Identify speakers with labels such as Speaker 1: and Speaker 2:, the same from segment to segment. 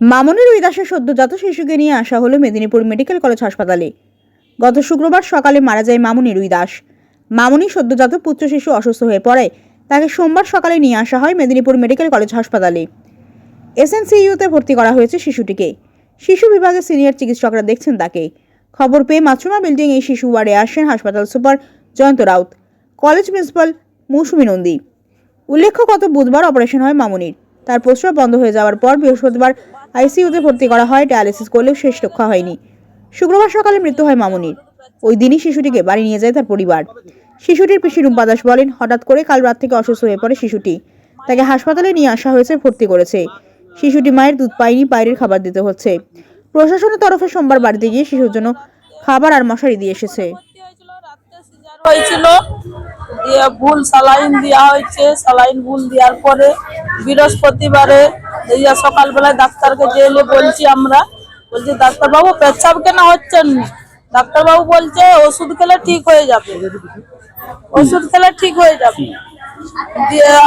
Speaker 1: মামনি রুই দাসের সদ্যজাত শিশুকে নিয়ে আসা হলো মেদিনীপুর মেডিকেল কলেজ হাসপাতালে। গত শুক্রবার সকালে মারা যায় মামনি রুই দাস। মামনি সদ্যজাত পুত্র শিশু অসুস্থ হয়ে পড়ে। তাকে সোমবার সকালে নিয়ে আসা হয় মেদিনীপুর মেডিকেল কলেজ হাসপাতালে। এসএনসিইউতে ভর্তি করা হয়েছে শিশুটিকে। শিশু বিভাগের সিনিয়র চিকিৎসকরা দেখছেন তাকে। খবর পেয়ে মাছরুমা বিল্ডিং এই শিশু ওয়ার্ডে আসেন হাসপাতাল super Jayanta Raut. College principal Mousumi Nandi. উল্লেখ্য, গত বুধবার অপারেশন হয় মামুনির। তার প্রস্রাব বন্ধ হয়ে যাওয়ার পর বৃহস্পতিবার আইসিইউতে ভর্তি করা হয়, ডায়ালিসিস করলেও শেষ রক্ষা হয়নি। শুক্রবার সকালে মৃত্যু হয় মামুনির। ওই দিনই শিশুটিকে বাড়ি নিয়ে যায় তার পরিবার। শিশুটির পিসি রুম্পা দাস বলেন, হঠাৎ করে কাল রাত থেকে অসুস্থ হয়ে পড়ে শিশুটি। তাকে হাসপাতালে নিয়ে আসা হয়েছে, ভর্তি করেছে। শিশুটি মায়ের দুধ পায়নি, বাইরের খাবার দিতে হচ্ছে। প্রশাসনের তরফে সোমবার বাড়িতে গিয়ে শিশুর জন্য খাবার আর মশারি দিয়ে এসেছে।
Speaker 2: হয়েছিল। দিয়ে ভুল স্যালাইন দেওয়া হয়েছে। স্যালাইন ভুল দেওয়ার পরে বৃহস্পতিবারে দিয়ে সকালবেলায় ডাক্তারকে যেলে বলছি আমরা। বলছি, ডাক্তারবাবু, পেচ্ছাপ কেন হচ্ছেন? ডাক্তারবাবু বলছে, ওষুধ খেলে ঠিক হয়ে যাবে। ওষুধ খেলে ঠিক হয়ে যাবে।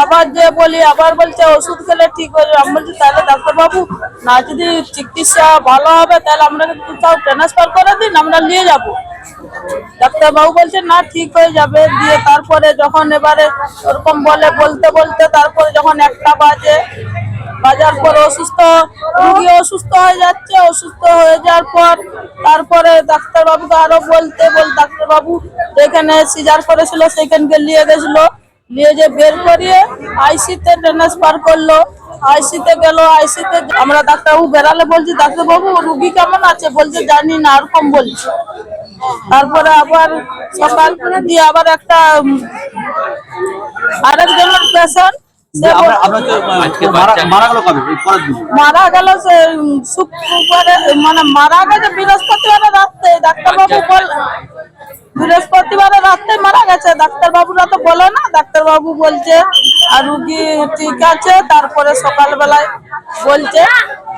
Speaker 2: আবার যে বলি, আবার বলছে, ওষুধ খেলে ঠিক হয়ে যাবে। আমি বলছি, তাহলে ডাক্তারবাবু, না যদি চিকিৎসা ভালো হবে, তাহলে আমরা কোথাও ট্রান্সফার করে দিন, আমরা নিয়ে যাব। ডাক্তারবাবু বলছে, না, ঠিক হয়ে যাবে। দিয়ে তারপরে যখন এবারে ওরকম বলে, বলতে বলতে তারপরে যখন একটা বাজে বাজার পর অসুস্থ, রুগী অসুস্থ হয়ে যাচ্ছে, অসুস্থ হয়ে যাওয়ার পর তারপরে ডাক্তারবাবুকে আরও বলতে বল, ডাক্তারবাবু যেখানে সিজার করেছিল সেখানকে নিয়ে গেছিল। নিয়ে যে বের করিয়ে আইসিতে ট্রান্সফার করল। আইসিতে গেল, আইসিতে আমরা ডাক্তারবাবু বেরালে বলছি, ডাক্তারবাবু, রুগী কেমন আছে? বলছে, জানি না এরকম বলছে। তারপরে আবার সকাল দিয়ে আবার একটা আরেকজনের পেশেন্ট বল-
Speaker 3: মারা গেল কবে?
Speaker 2: মারা গেল শুক্রবারে মানে মারা গেছে বৃহস্পতিবারে রাত্রে ডাক্তারবাবু বল বৃহস্পতিবারে রাত্রে মারা গেছে। ডাক্তারবাবুরা তো বলে না। ডাক্তারবাবু বলছে আর রুগী ঠিক আছে। তারপরে সকালবেলায় বলছে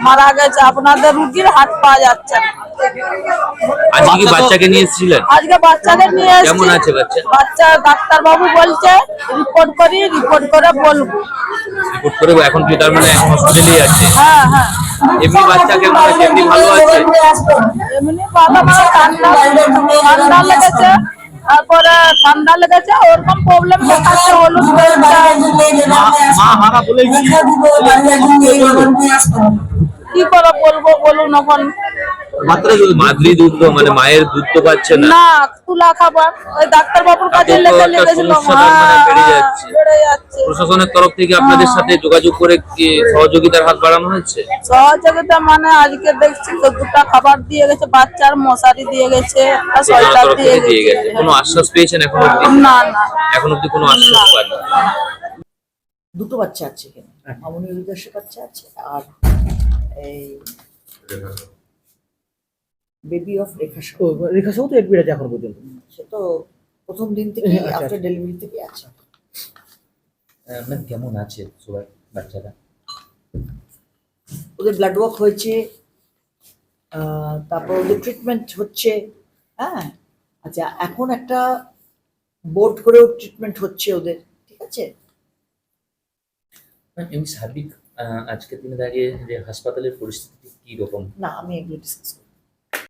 Speaker 2: মারা গেছে। আপনাদের রুগীর হাত পাওয়া যাচ্ছে না।
Speaker 4: আজকে কি বাচ্চাকে নিয়ে এসেছিলেন?
Speaker 2: আজকে বাচ্চাদের নিয়ে এসেছি।
Speaker 4: কেমন আছে বাচ্চা?
Speaker 2: বাচ্চা ডাক্তারবাবু বলছে রিপোর্ট করি রিপোর্ট করে বলব।
Speaker 4: রিপোর্ট করে এখন কি তার মানে হসপিটালেই আছে?
Speaker 2: হ্যাঁ হ্যাঁ।
Speaker 4: এমনি বাচ্চা কেমন আছে? এমনি ভালো আছে?
Speaker 2: এমনি ভালো মানে ঠান্ডা ঠান্ডা লেগেছে তারপরে ঠান্ডা লেগেছে ওরকম প্রবলেম দেখাচ্ছে হলুদ
Speaker 3: মা বলে
Speaker 2: কি করে বলব বলুন এখন।
Speaker 3: মাত্রা
Speaker 4: মাদ্রি দুধ মানে মায়ের দুধ তো পাচ্ছে না।
Speaker 2: না তুলা খাবার ওই ডাক্তারবাবুর কাছে
Speaker 4: তাতে
Speaker 2: লেগে
Speaker 4: একটা
Speaker 2: লেগেছিল
Speaker 4: সমস্যা তার বেড়ে
Speaker 2: হ্যাঁ,
Speaker 4: যাচ্ছে।
Speaker 2: বেড়ে যাচ্ছে।
Speaker 4: প্রশাসনের তরফ থেকে আপনাদের সাথে যোগাযোগ করে কি সহযোগিতার হাত বাড়ানো হয়েছে?
Speaker 2: সহযোগিতা মানে আজকে দেখছি তো দুটা খাবার দিয়ে গেছে বাচ্চার মশারি দিয়ে গেছে একটা
Speaker 4: প্রশাসনের
Speaker 2: সোয়েটার দিয়ে
Speaker 4: গেছে।
Speaker 2: গেছে।
Speaker 4: কোনো আশ্বাস পেয়েছেন এখন অব্দি
Speaker 2: না না।
Speaker 4: এখন অব্দি কোনো আশ্বাস পাননি?
Speaker 5: দুটো বাচ্চা আছে এখানে। মামনি বাচ্চা আছে আর এই বেবি অফ রেখা সাহা।
Speaker 6: রেখা সাহু তো এডমিট আছে এখন পর্যন্ত।
Speaker 5: সে তো প্রথম দিন থেকে আফটার। ডেলিভারি থেকে আছে।
Speaker 7: ম্যাম কেমন আছে সবাই বাচ্চারা?
Speaker 5: ওদের ব্লাড ওয়ার্ক হয়েছে আহ, তারপর ওদের ট্রিটমেন্ট হচ্ছে হ্যাঁ? আচ্ছা এখন একটা বোর্ড করেও ট্রিটমেন্ট হচ্ছে ওদের ঠিক আছে?
Speaker 7: ম্যাম এমনি সার্বিক আহ, আজকের দিনে দাঁড়িয়ে যে হাসপাতালের পরিস্থিতি কি রকম?
Speaker 5: না আমি এগুলো ডিসকাস